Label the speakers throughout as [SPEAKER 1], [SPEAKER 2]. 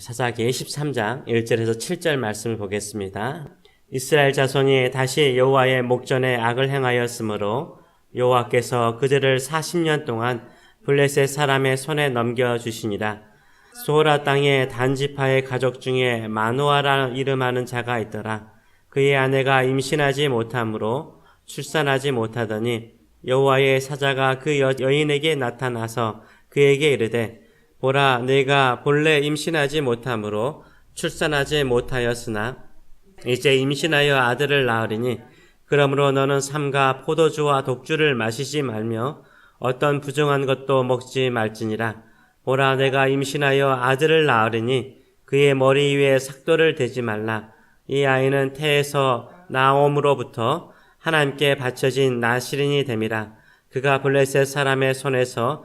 [SPEAKER 1] 사사기 13장 1절에서 7절 말씀을 보겠습니다. 이스라엘 자손이 다시 여호와의 목전에 악을 행하였으므로 여호와께서 그들을 40년 동안 블레셋 사람의 손에 넘겨 주시니라. 소라 땅에 단지파의 가족 중에 마노아라 이름하는 자가 있더라. 그의 아내가 임신하지 못하므로 출산하지 못하더니 여호와의 사자가 그 여, 여인에게 나타나서 그에게 이르되 보라 내가 본래 임신하지 못하므로 출산하지 못하였으나 이제 임신하여 아들을 낳으리니 그러므로 너는 삼가 포도주와 독주를 마시지 말며 어떤 부정한 것도 먹지 말지니라. 보라 내가 임신하여 아들을 낳으리니 그의 머리 위에 삭도를 대지 말라. 이 아이는 태에서 나옴으로부터 하나님께 바쳐진 나시린이 됨이라. 그가 블레셋 사람의 손에서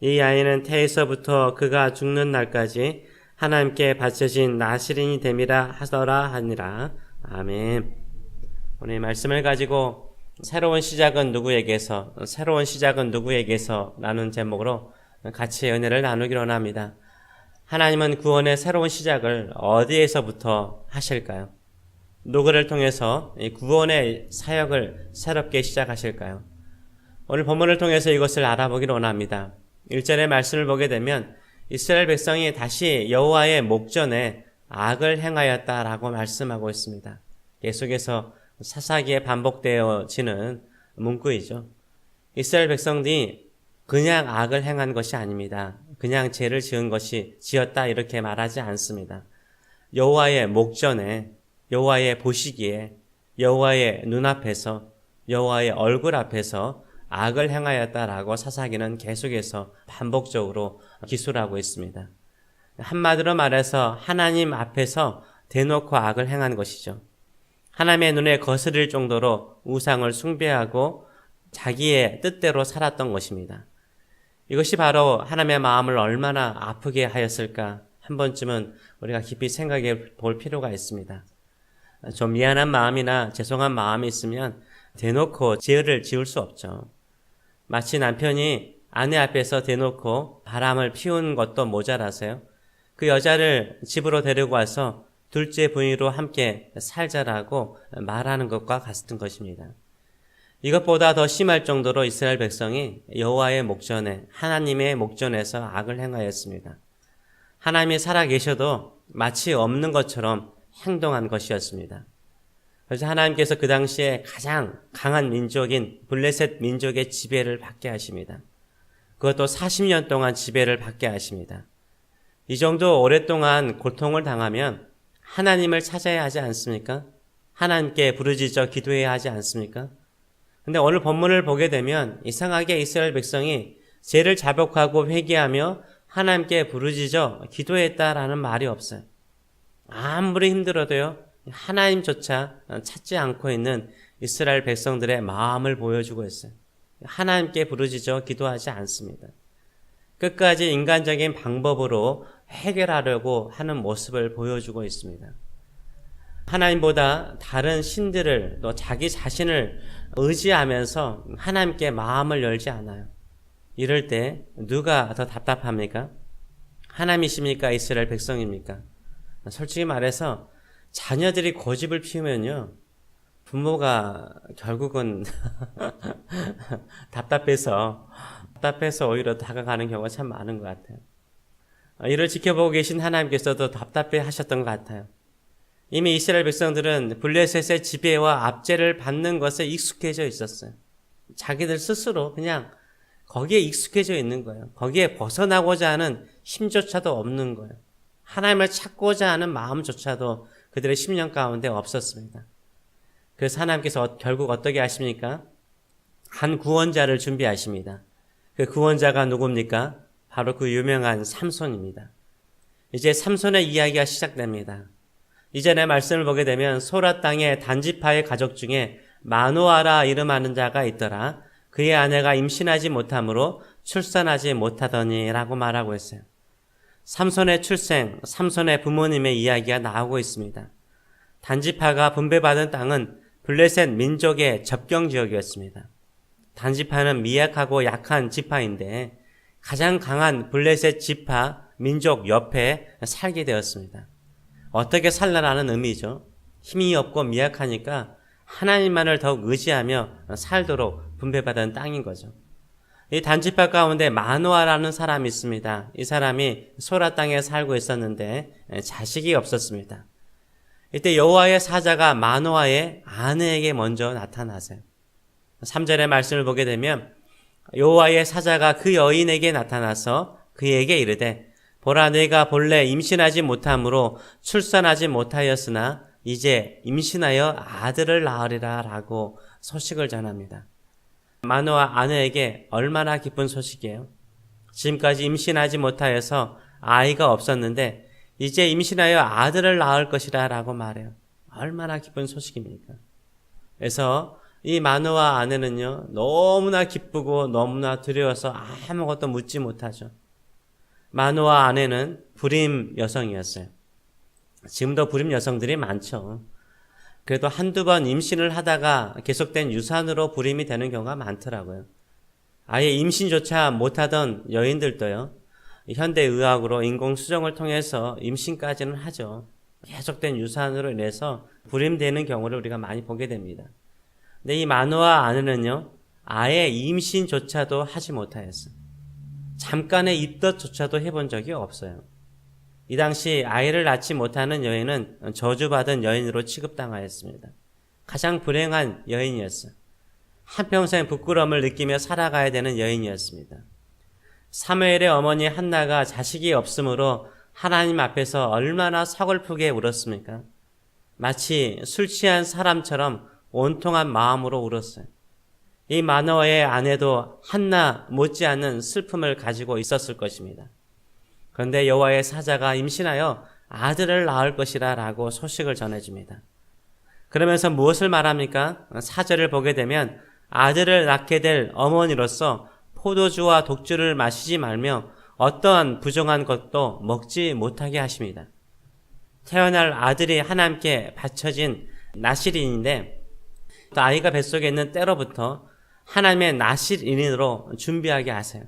[SPEAKER 1] 이 아이는 태에서부터 그가 죽는 날까지 하나님께 바쳐진 나시린이 됨이라 하더라 하니라. 아멘. 오늘 말씀을 가지고 새로운 시작은 누구에게서, 새로운 시작은 누구에게서 라는 제목으로 같이 은혜를 나누기로 합니다. 하나님은 구원의 새로운 시작을 어디에서부터 하실까요? 누구를 통해서 이 구원의 사역을 새롭게 시작하실까요? 오늘 본문을 통해서 이것을 알아보기를 원합니다. 1절의 말씀을 보게 되면 이스라엘 백성이 다시 여호와의 목전에 악을 행하였다라고 말씀하고 있습니다. 계속해서 사사기에 반복되어지는 문구이죠. 이스라엘 백성들이 그냥 악을 행한 것이 아닙니다. 그냥 죄를 지은 것이 지었다 이렇게 말하지 않습니다. 여호와의 목전에 여호와의 보시기에 여호와의 눈앞에서 여호와의 얼굴 앞에서 악을 행하였다라고 사사기는 계속해서 반복적으로 기술하고 있습니다. 한마디로 말해서 하나님 앞에서 대놓고 악을 행한 것이죠. 하나님의 눈에 거스릴 정도로 우상을 숭배하고 자기의 뜻대로 살았던 것입니다. 이것이 바로 하나님의 마음을 얼마나 아프게 하였을까 한 번쯤은 우리가 깊이 생각해 볼 필요가 있습니다. 좀 미안한 마음이나 죄송한 마음이 있으면 대놓고 죄를 지을 수 없죠. 마치 남편이 아내 앞에서 대놓고 바람을 피운 것도 모자라서요. 그 여자를 집으로 데리고 와서 둘째 부인으로 함께 살자라고 말하는 것과 같은 것입니다. 이것보다 더 심할 정도로 이스라엘 백성이 여호와의 목전에 하나님의 목전에서 악을 행하였습니다. 하나님이 살아 계셔도 마치 없는 것처럼 행동한 것이었습니다. 그래서 하나님께서 그 당시에 가장 강한 민족인 블레셋 민족의 지배를 받게 하십니다. 그것도 40년 동안 지배를 받게 하십니다. 이 정도 오랫동안 고통을 당하면 하나님을 찾아야 하지 않습니까? 하나님께 부르짖어 기도해야 하지 않습니까? 근데 오늘 본문을 보게 되면 이상하게 이스라엘 백성이 죄를 자복하고 회개하며 하나님께 부르짖어 기도했다라는 말이 없어요. 아무리 힘들어도요, 하나님조차 찾지 않고 있는 이스라엘 백성들의 마음을 보여주고 있어요. 하나님께 부르짖어 기도하지 않습니다. 끝까지 인간적인 방법으로 해결하려고 하는 모습을 보여주고 있습니다. 하나님보다 다른 신들을 또 자기 자신을 의지하면서 하나님께 마음을 열지 않아요. 이럴 때 누가 더 답답합니까? 하나님이십니까? 이스라엘 백성입니까? 솔직히 말해서 자녀들이 고집을 피우면요. 부모가 결국은 답답해서 답답해서 오히려 다가가는 경우가 참 많은 것 같아요. 이를 지켜보고 계신 하나님께서도 답답해 하셨던 것 같아요. 이미 이스라엘 백성들은 블레셋의 지배와 압제를 받는 것에 익숙해져 있었어요. 자기들 스스로 그냥 거기에 익숙해져 있는 거예요. 거기에 벗어나고자 하는 힘조차도 없는 거예요. 하나님을 찾고자 하는 마음조차도 그들의 10년 가운데 없었습니다. 그래서 하나님께서 결국 어떻게 하십니까? 한 구원자를 준비하십니다. 그 구원자가 누굽니까? 바로 그 유명한 삼손입니다. 이제 삼손의 이야기가 시작됩니다. 이전에 말씀을 보게 되면 소라 땅의 단지파의 가족 중에 마노아라 이름하는 자가 있더라. 그의 아내가 임신하지 못하므로 출산하지 못하더니라고 말하고 있어요. 삼손의 출생, 삼손의 부모님의 이야기가 나오고 있습니다. 단지파가 분배받은 땅은 블레셋 민족의 접경 지역이었습니다. 단지파는 미약하고 약한 지파인데 가장 강한 블레셋 지파 민족 옆에 살게 되었습니다. 어떻게 살라라는 의미죠. 힘이 없고 미약하니까 하나님만을 더욱 의지하며 살도록 분배받은 땅인 거죠. 이 단지파 가운데 마노아라는 사람이 있습니다. 이 사람이 소라 땅에 살고 있었는데 자식이 없었습니다. 이때 여호와의 사자가 마노아의 아내에게 먼저 나타나세요. 3절의 말씀을 보게 되면 여호와의 사자가 그 여인에게 나타나서 그에게 이르되 보라 내가 본래 임신하지 못함으로 출산하지 못하였으나 이제 임신하여 아들을 낳으리라라고 소식을 전합니다. 마노아 아내에게 얼마나 기쁜 소식이에요. 지금까지 임신하지 못하여서 아이가 없었는데 이제 임신하여 아들을 낳을 것이라 라고 말해요. 얼마나 기쁜 소식입니까? 그래서 이 마노아 아내는요 너무나 기쁘고 너무나 두려워서 아무것도 묻지 못하죠. 마노아 아내는 불임 여성이었어요. 지금도 불임 여성들이 많죠. 그래도 한두 번 임신을 하다가 계속된 유산으로 불임이 되는 경우가 많더라고요. 아예 임신조차 못하던 여인들도요, 현대의학으로 인공수정을 통해서 임신까지는 하죠. 계속된 유산으로 인해서 불임되는 경우를 우리가 많이 보게 됩니다. 근데 이 마노아 아내는요, 아예 임신조차도 하지 못하였어요. 잠깐의 입덧조차도 해본 적이 없어요. 이 당시 아이를 낳지 못하는 여인은 저주받은 여인으로 취급당하였습니다. 가장 불행한 여인이었어요. 한평생 부끄러움을 느끼며 살아가야 되는 여인이었습니다. 사무엘의 어머니 한나가 자식이 없으므로 하나님 앞에서 얼마나 서글프게 울었습니까? 마치 술 취한 사람처럼 온통한 마음으로 울었어요. 이 마노아의 아내도 한나 못지않은 슬픔을 가지고 있었을 것입니다. 그런데 여호와의 사자가 임신하여 아들을 낳을 것이라라고 소식을 전해줍니다. 그러면서 무엇을 말합니까? 사절을 보게 되면 아들을 낳게 될 어머니로서 포도주와 독주를 마시지 말며 어떠한 부정한 것도 먹지 못하게 하십니다. 태어날 아들이 하나님께 바쳐진 나실인인데 또 아이가 뱃속에 있는 때로부터 하나님의 나실인으로 준비하게 하세요.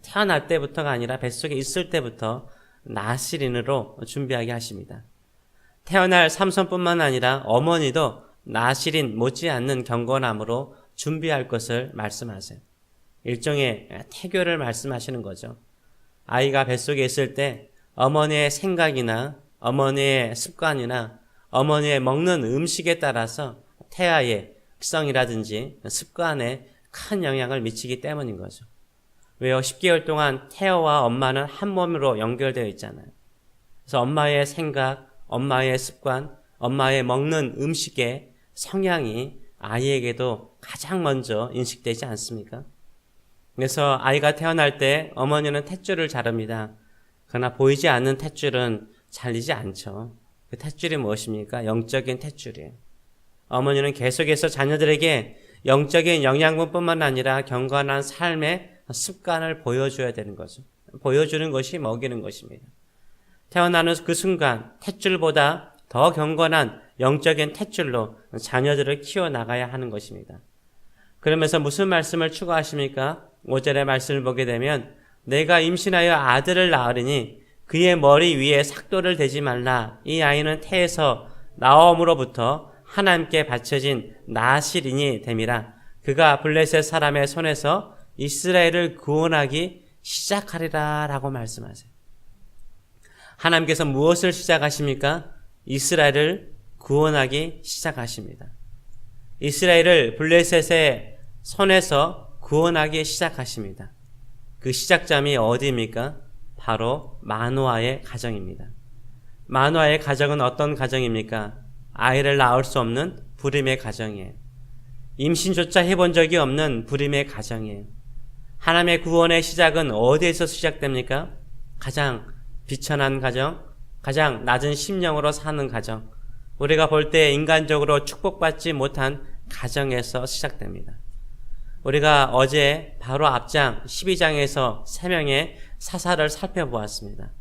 [SPEAKER 1] 태어날 때부터가 아니라 뱃속에 있을 때부터 나실인으로 준비하게 하십니다. 태어날 삼손뿐만 아니라 어머니도 나실인 못지않는 경건함으로 준비할 것을 말씀하세요. 일종의 태교를 말씀하시는 거죠. 아이가 뱃속에 있을 때 어머니의 생각이나 어머니의 습관이나 어머니의 먹는 음식에 따라서 태아의 특성이라든지 습관에 큰 영향을 미치기 때문인 거죠. 왜요? 10개월 동안 태아와 엄마는 한 몸으로 연결되어 있잖아요. 그래서 엄마의 생각, 엄마의 습관, 엄마의 먹는 음식의 성향이 아이에게도 가장 먼저 인식되지 않습니까? 그래서 아이가 태어날 때 어머니는 탯줄을 자릅니다. 그러나 보이지 않는 탯줄은 잘리지 않죠. 그 탯줄이 무엇입니까? 영적인 탯줄이에요. 어머니는 계속해서 자녀들에게 영적인 영양분뿐만 아니라 경건한 삶의 습관을 보여줘야 되는 거죠. 보여주는 것이 먹이는 것입니다. 태어나는 그 순간 탯줄보다 더 경건한 영적인 탯줄로 자녀들을 키워나가야 하는 것입니다. 그러면서 무슨 말씀을 추구하십니까? 5절의 말씀을 보게 되면 내가 임신하여 아들을 낳으리니 그의 머리 위에 삭도를 대지 말라. 이 아이는 태에서 나옴으로부터 하나님께 바쳐진 나실인이 됨이라. 그가 블레셋 사람의 손에서 이스라엘을 구원하기 시작하리라 라고 말씀하세요. 하나님께서 무엇을 시작하십니까? 이스라엘을 구원하기 시작하십니다. 이스라엘을 블레셋의 손에서 구원하기 시작하십니다. 그 시작점이 어디입니까? 바로 마노아의 가정입니다. 마노아의 가정은 어떤 가정입니까? 아이를 낳을 수 없는 불임의 가정이에요. 임신조차 해본 적이 없는 불임의 가정이에요. 하나님의 구원의 시작은 어디에서 시작됩니까? 가장 비천한 가정, 가장 낮은 심령으로 사는 가정, 우리가 볼 때 인간적으로 축복받지 못한 가정에서 시작됩니다. 우리가 어제 바로 앞장 12장에서 3명의 사사를 살펴보았습니다.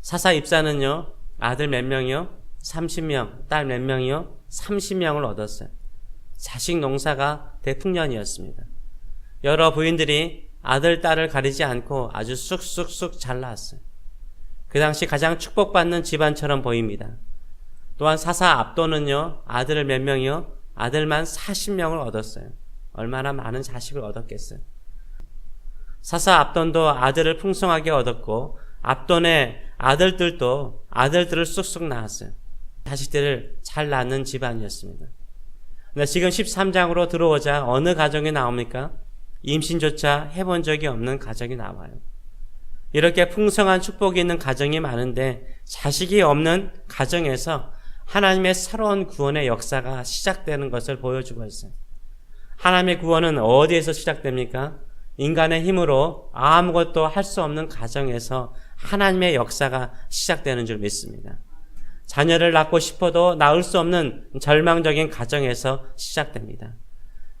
[SPEAKER 1] 사사 입사는요, 아들 몇 명이요? 30명, 딸 몇 명이요? 30명을 얻었어요. 자식 농사가 대풍년이었습니다. 여러 부인들이 아들, 딸을 가리지 않고 아주 쑥쑥쑥 잘 낳았어요. 그 당시 가장 축복받는 집안처럼 보입니다. 또한 사사 압도는요, 아들을 몇 명이요? 아들만 40명을 얻었어요. 얼마나 많은 자식을 얻었겠어요. 사사 압돈도 아들을 풍성하게 얻었고, 압돈의 아들들도 아들들을 쑥쑥 낳았어요. 자식들을 잘 낳는 집안이었습니다. 근데 지금 13장으로 들어오자 어느 가정이 나옵니까? 임신조차 해본 적이 없는 가정이 나와요. 이렇게 풍성한 축복이 있는 가정이 많은데 자식이 없는 가정에서 하나님의 새로운 구원의 역사가 시작되는 것을 보여주고 있어요. 하나님의 구원은 어디에서 시작됩니까? 인간의 힘으로 아무것도 할 수 없는 가정에서 하나님의 역사가 시작되는 줄 믿습니다. 자녀를 낳고 싶어도 낳을 수 없는 절망적인 가정에서 시작됩니다.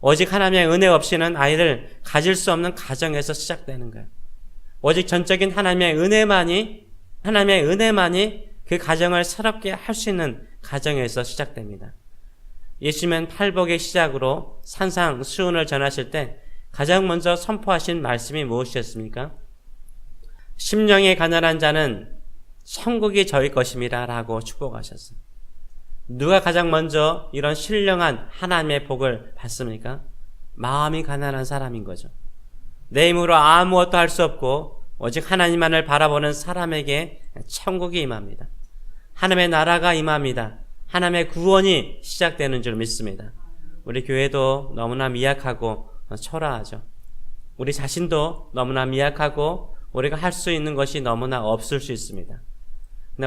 [SPEAKER 1] 오직 하나님의 은혜 없이는 아이를 가질 수 없는 가정에서 시작되는 거예요. 오직 전적인 하나님의 은혜만이 하나님의 은혜만이 그 가정을 새롭게 할 수 있는 가정에서 시작됩니다. 예수님은 팔복의 시작으로 산상 수훈을 전하실 때 가장 먼저 선포하신 말씀이 무엇이었습니까? 심령이 가난한 자는 천국이 저희 것임이라 라고 축복하셨어요. 누가 가장 먼저 이런 신령한 하나님의 복을 받습니까? 마음이 가난한 사람인 거죠. 내 힘으로 아무것도 할 수 없고 오직 하나님만을 바라보는 사람에게 천국이 임합니다. 하나님의 나라가 임합니다. 하나님의 구원이 시작되는 줄 믿습니다. 우리 교회도 너무나 미약하고 초라하죠. 우리 자신도 너무나 미약하고 우리가 할 수 있는 것이 너무나 없을 수 있습니다.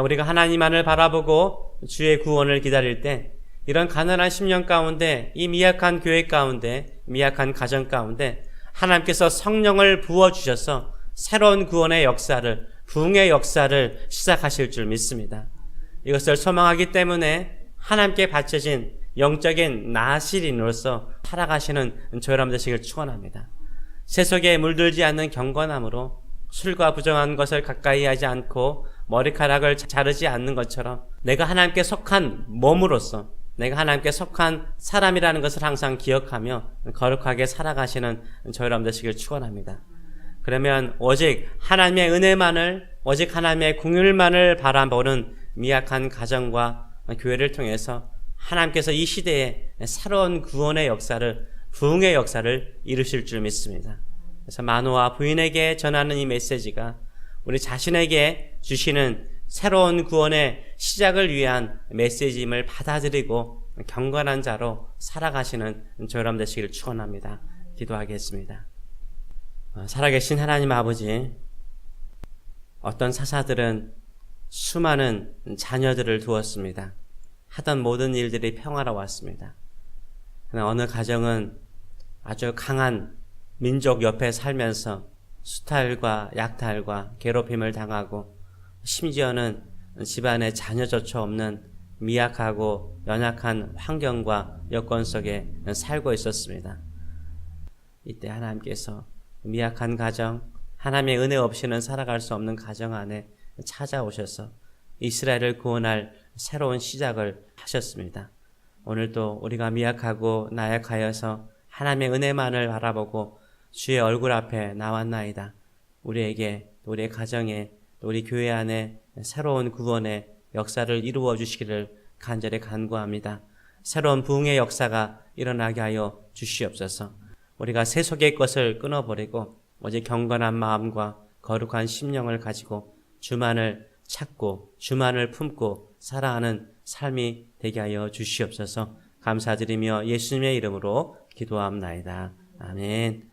[SPEAKER 1] 우리가 하나님만을 바라보고 주의 구원을 기다릴 때 이런 가난한 심령 가운데 이 미약한 교회 가운데 미약한 가정 가운데 하나님께서 성령을 부어 주셔서 새로운 구원의 역사를 부흥의 역사를 시작하실 줄 믿습니다. 이것을 소망하기 때문에 하나님께 바쳐진 영적인 나시린으로서 살아가시는 저 여러분 되시길 축원합니다. 세속에 물들지 않는 경건함으로 술과 부정한 것을 가까이 하지 않고 머리카락을 자르지 않는 것처럼 내가 하나님께 속한 몸으로서 내가 하나님께 속한 사람이라는 것을 항상 기억하며 거룩하게 살아가시는 저 여러분 되시길 축원합니다. 그러면 오직 하나님의 은혜만을 오직 하나님의 궁율만을 바라보는 미약한 가정과 교회를 통해서 하나님께서 이 시대에 새로운 구원의 역사를 부흥의 역사를 이루실 줄 믿습니다. 그래서 마노와 부인에게 전하는 이 메시지가 우리 자신에게 주시는 새로운 구원의 시작을 위한 메시지임을 받아들이고 경건한 자로 살아가시는 저 여러분 되시기를 축원합니다. 기도하겠습니다. 어, 살아계신 하나님 아버지, 어떤 사사들은 수많은 자녀들을 두었습니다. 하던 모든 일들이 평화로웠습니다. 어느 가정은 아주 강한 민족 옆에 살면서 수탈과 약탈과 괴롭힘을 당하고 심지어는 집안에 자녀조차 없는 미약하고 연약한 환경과 여건 속에 살고 있었습니다. 이때 하나님께서 미약한 가정, 하나님의 은혜 없이는 살아갈 수 없는 가정 안에 찾아오셔서 이스라엘을 구원할 새로운 시작을 하셨습니다. 오늘도 우리가 미약하고 나약하여서 하나님의 은혜만을 바라보고 주의 얼굴 앞에 나왔나이다. 우리에게, 우리의 가정에, 우리 교회 안에 새로운 구원의 역사를 이루어 주시기를 간절히 간구합니다. 새로운 부흥의 역사가 일어나게 하여 주시옵소서. 우리가 세속의 것을 끊어버리고 오직 경건한 마음과 거룩한 심령을 가지고 주만을 찾고 주만을 품고 살아가는 삶이 되게 하여 주시옵소서 감사드리며 예수님의 이름으로 기도합나이다. 아멘.